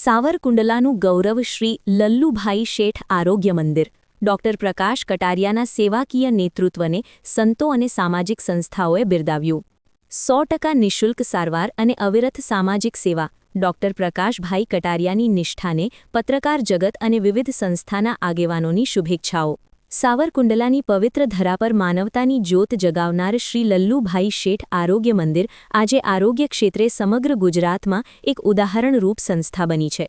સાવરકુંડલાનું ગૌરવ શ્રી લલ્લુભાઈ શેઠ આરોગ્ય મંદિર. ડોક્ટર પ્રકાશ કટારિયાના સેવાકીય નેતૃત્વને સંતો અને સામાજિક સંસ્થાઓએ બિરદાવ્યું. સો ટકા નિઃશુલ્ક સારવાર અને અવિરત સામાજિક સેવા. ડોક્ટર પ્રકાશભાઈ કટારિયાની નિષ્ઠાને પત્રકાર જગત અને વિવિધ સંસ્થાના આગેવાનોની શુભેચ્છાઓ. સાવરકુંડલાની પવિત્ર ધરા પર માનવતાની જ્યોત જગાવનાર શ્રી લલ્લુભાઈ શેઠ આરોગ્ય મંદિર આજે આરોગ્ય ક્ષેત્રે સમગ્ર ગુજરાતમાં એક ઉદાહરણરૂપ સંસ્થા બની છે.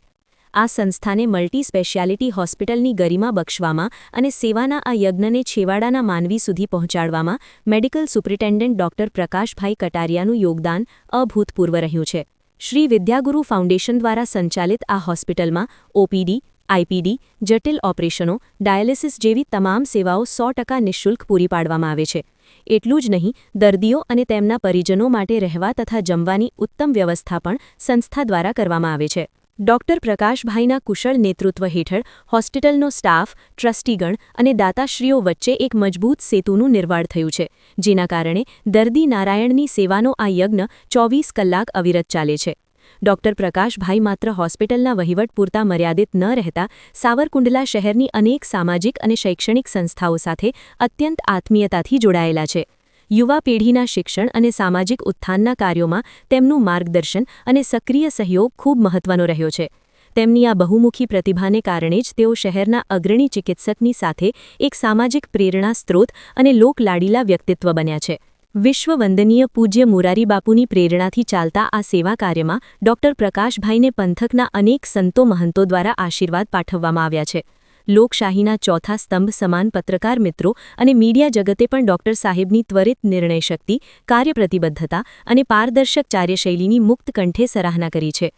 આ સંસ્થાને મલ્ટી સ્પેશિયાલિટી હોસ્પિટલની ગરિમા બક્ષવામાં અને સેવાના આ યજ્ઞને છેવાડાના માનવી સુધી પહોંચાડવામાં મેડિકલ સુપ્રિન્ટેન્ડન્ટ ડોક્ટર પ્રકાશભાઈ કટારિયાનું યોગદાન અભૂતપૂર્વ રહ્યું છે. શ્રી વિદ્યાગુરુ ફાઉન્ડેશન દ્વારા સંચાલિત આ હોસ્પિટલમાં ઓપીડી આઈપીડી જટિલ ઓપરેશનો, ડાયાલિસિસ જેવી તમામ સેવાઓ સો ટકા નિઃશુલ્ક પૂરી પાડવામાં આવે છે. એટલું જ નહીં, દર્દીઓ અને તેમના પરિજનો માટે રહેવા તથા જમવાની ઉત્તમ વ્યવસ્થા પણ સંસ્થા દ્વારા કરવામાં આવે છે. ડોક્ટર પ્રકાશભાઈના કુશળ નેતૃત્વ હેઠળ હોસ્પિટલનો સ્ટાફ, ટ્રસ્ટીગણ અને દાતાશ્રીઓ વચ્ચે એક મજબૂત સેતુનું નિર્માણ થયું છે, જેના કારણે દર્દી નારાયણની સેવાનો આ યજ્ઞ ચોવીસ કલાક અવિરત ચાલે છે. ડોક્ટર પ્રકાશભાઈ માત્ર હોસ્પિટલના વહીવટ પૂરતા મર્યાદિત ન રહેતા, સાવરકુંડલા શહેરની અનેક સામાજિક અને શૈક્ષણિક સંસ્થાઓ સાથે અત્યંત આત્મીયતાથી જોડાયેલા છે. યુવા પેઢીના શિક્ષણ અને સામાજિક ઉત્થાનના કાર્યોમાં તેમનું માર્ગદર્શન અને સક્રિય સહયોગ ખૂબ મહત્વનો રહ્યો છે. તેમની આ બહુમુખી પ્રતિભાને કારણે જ તેઓ શહેરના અગ્રણી ચિકિત્સકની સાથે એક સામાજિક પ્રેરણા સ્ત્રોત અને લોકલાડીલા વ્યક્તિત્વ બન્યા છે. વિશ્વવંદનીય પૂજ્ય મોરારી બાપુની પ્રેરણાથી ચાલતા આ સેવા કાર્યમાં ડોક્ટર પ્રકાશભાઈને પંથકના અનેક સંતો મહંતો દ્વારા આશીર્વાદ પાઠવવામાં આવ્યા છે. લોકશાહીના ચોથા સ્તંભ સમાન પત્રકાર મિત્રો અને મીડિયા જગતે પણ ડોક્ટર સાહેબની ત્વરિત નિર્ણય શક્તિ કાર્યપ્રતિબદ્ધતા અને પારદર્શક કાર્યશૈલીની મુક્ત કંઠે સરાહના કરી છે.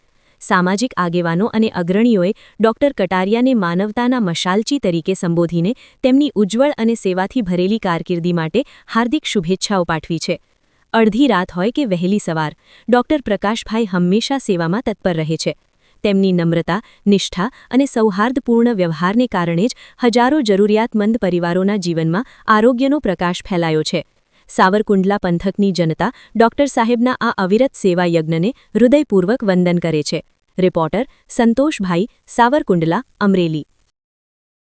સામાજિક આગેવાનો અને અગ્રણીઓએ ડોક્ટર કટારિયાને માનવતાના મશાલચી તરીકે સંબોધીને તેમની ઉજ્જવળ અને સેવાથી ભરેલી કારકિર્દી માટે હાર્દિક શુભેચ્છાઓ પાઠવી છે. અડધી રાત હોય કે વહેલી સવાર, ડોક્ટર પ્રકાશભાઈ હંમેશા સેવામાં તત્પર રહે છે. તેમની નમ્રતા, નિષ્ઠા અને સૌહાર્દપૂર્ણ વ્યવહારને કારણે જ હજારો જરૂરિયાતમંદ પરિવારોના જીવનમાં આરોગ્યનો પ્રકાશ ફેલાયો છે. સાવરકુંડલા પંથકની જનતા ડોક્ટર સાહેબના આ અવિરત સેવા યજ્ઞને હૃદયપૂર્વક વંદન કરે છે. રિપોર્ટર સંતોષભાઈ સાવરકુંડલા અમરેલી